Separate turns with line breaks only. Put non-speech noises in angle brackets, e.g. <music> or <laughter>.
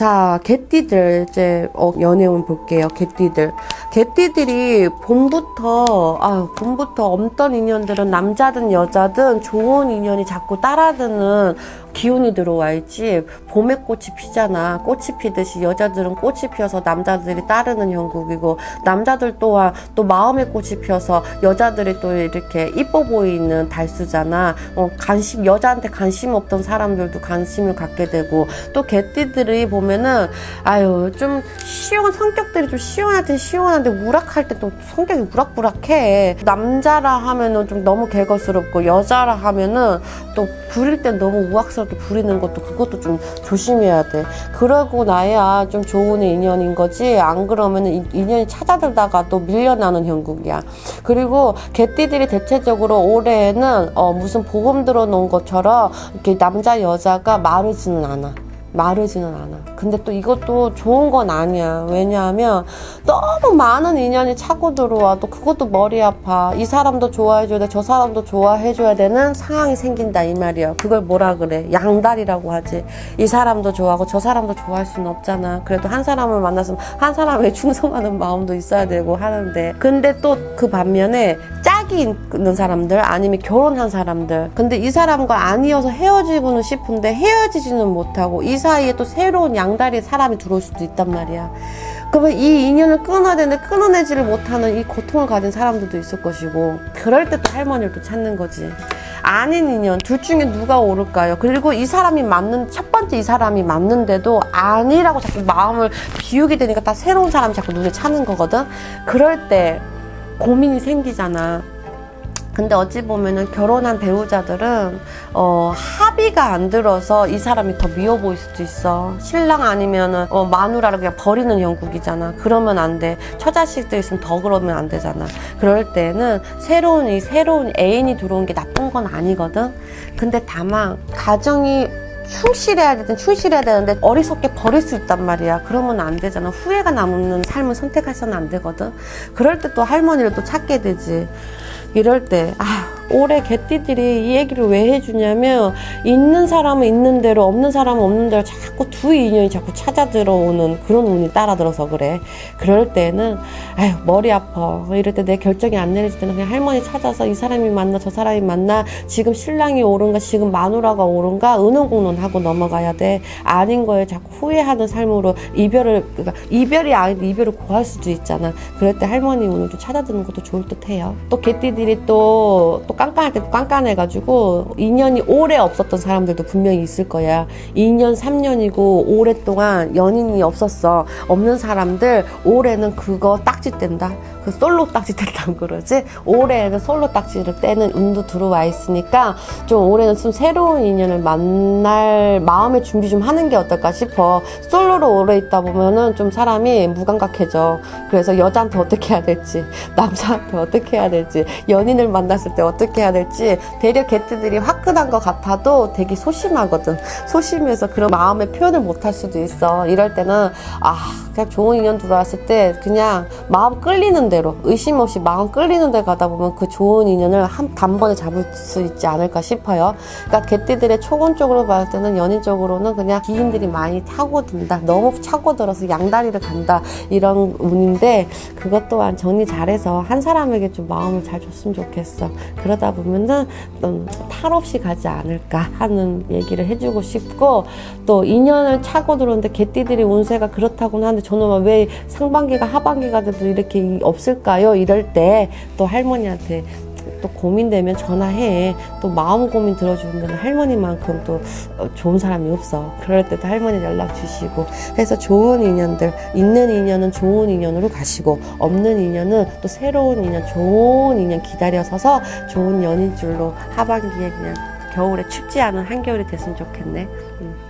자, 개띠들 이제 어, 연애운 볼게요. 개띠들. 개띠들이 봄부터 아, 봄부터 없던 인연들은 남자든 여자든 좋은 인연이 자꾸 따라드는 기운이 들어와 있지. 봄에 꽃이 피잖아. 꽃이 피듯이 여자들은 꽃이 피어서 남자들이 따르는 형국이고 남자들 또한 또 마음의 꽃이 피어서 여자들이 또 이렇게 이뻐 보이는 달수잖아. 어, 관심 여자한테 관심 없던 사람들도 관심을 갖게 되고 또 개띠들이 보면은 아유 좀 시원 성격들이 좀 시원할 때 시원한데 우락할 때 또 성격이 우락부락해 남자라 하면은 좀 너무 개거스럽고 여자라 하면은 또 부릴 땐 너무 우악스럽 게 부리는 것도 그것도 좀 조심해야 돼. 그러고 나야 좀 좋은 인연인 거지? 안 그러면은 이- 인연이 찾아들다가 또 밀려나는 형국이야. 그리고 개띠들이 대체적으로 올해에는 어, 무슨 보험 들어놓은 것처럼 이렇게 남자 여자가 마르지는 않아. 마르지는 않아. 근데 또 이것도 좋은 건 아니야. 왜냐하면 너무 많은 인연이 차고 들어와. 또 그것도 머리 아파. 이 사람도 좋아해줘야 돼. 저 사람도 좋아해줘야 되는 상황이 생긴다. 이 말이야. 그걸 뭐라 그래. 양다리라고 하지. 이 사람도 좋아하고 저 사람도 좋아할 수는 없잖아. 그래도 한 사람을 만났으면 한 사람에 <laughs> 충성하는 마음도 있어야 되고 하는데. 근데 또 그 반면에 짝이 있는 사람들 아니면 결혼한 사람들. 근데 이 사람과 아니어서 헤어지고는 싶은데 헤어지지는 못하고 이 사이에 또 새로운 양다리 사람이 들어올 수도 있단 말이야. 그러면 이 인연을 끊어야 되는데 끊어내지를 못하는 이 고통을 가진 사람들도 있을 것이고 그럴 때 또 할머니를 또 찾는 거지. 아닌 인연 둘 중에 누가 오를까요? 그리고 이 사람이 맞는 첫 번째 이 사람이 맞는데도 아니라고 자꾸 마음을 비우게 되니까 다 새로운 사람이 자꾸 눈에 차는 거거든. 그럴 때 고민이 생기잖아. 근데 어찌 보면은 결혼한 배우자들은 어, 합의가 안 들어서 이 사람이 더 미워 보일 수도 있어. 신랑 아니면은 어, 마누라를 그냥 버리는 형국이잖아. 그러면 안 돼. 처자식들 있으면 더 그러면 안 되잖아. 그럴 때는 새로운 이 새로운 애인이 들어온 게 나쁜 건 아니거든. 근데 다만 가정이 충실해야 되든 충실해야 되는데 어리석게 버릴 수 있단 말이야. 그러면 안 되잖아. 후회가 남는 삶을 선택해서는 안 되거든. 그럴 때 또 할머니를 또 찾게 되지. 이럴 때, 아, 올해 개띠들이 이 얘기를 왜 해주냐면, 있는 사람은 있는 대로, 없는 사람은 없는 대로 자꾸 두 인연이 자꾸 찾아 들어오는 그런 운이 따라 들어서 그래. 그럴 때는, 아휴, 머리 아파. 이럴 때 내 결정이 안 내려질 때는 그냥 할머니 찾아서 이 사람이 맞나, 저 사람이 맞나, 지금 신랑이 옳은가, 지금 마누라가 옳은가, 의논공론 하고 넘어가야 돼. 아닌 거에 자꾸 후회하는 삶으로 이별을, 그러니까 이별이 아닌데 이별을 고할 수도 있잖아. 그럴 때 할머니 운을 좀 찾아드는 것도 좋을 듯 해요. 또 개띠들이 또, 또 깐깐할 때 깐깐해가지고, 인연이 오래 없었던 사람들도 분명히 있을 거야. 2년, 3년이고, 오랫동안 연인이 없었어. 없는 사람들, 올해는 그거 딱지 뗀다. 그 솔로 딱지 뗀다고 그러지? 올해는 솔로 딱지를 떼는 운도 들어와 있으니까, 좀 올해는 좀 새로운 인연을 만날 마음의 준비 좀 하는 게 어떨까 싶어. 솔로로 오래 있다 보면은 좀 사람이 무감각해져. 그래서 여자한테 어떻게 해야 될지, 남자한테 어떻게 해야 될지, 연인을 만났을 때 어떻게 해야 될지, 대려 개뜨들이 화끈한 것 같아도 되게 소심하거든. 소심해서 그런 마음의 표현을 못 할 수도 있어. 이럴 때는, 아, 그냥 좋은 인연 들어왔을 때 그냥 마음 끌리는 대로, 의심 없이 마음 끌리는 데 가다 보면 그 좋은 인연을 한 단번에 잡을 수 있지 않을까 싶어요. 그러니까 개띠들의 초건적으로 봤을 때는 연인적으로는 그냥 기인들이 많이 타고 든다. 너무 차고 들어서 양다리를 간다. 이런 운인데 그것 또한 정리 잘해서 한 사람에게 좀 마음을 잘 줬으면 좋겠어. 그 러다 보면은 음, 탈 없이 가지 않을까 하는 얘기를 해주고 싶고 또 인연을 차고 들어오는데 개띠들이 운세가 그렇다고는 하는데 저는 왜 상반기가 하반기가 돼도 이렇게 없을까요? 이럴 때 또 할머니한테 또 고민되면 전화해. 또 마음 고민 들어주는 데는 할머니만큼 또 어, 좋은 사람이 없어. 그럴 때도 할머니 연락 주시고 해서 좋은 인연들 있는 인연은 좋은 인연으로 가시고 없는 인연은 또 새로운 인연, 좋은 인연 기다려서서 좋은 연인 줄로 하반기에 그냥 겨울에 춥지 않은 한겨울이 됐으면 좋겠네. 음.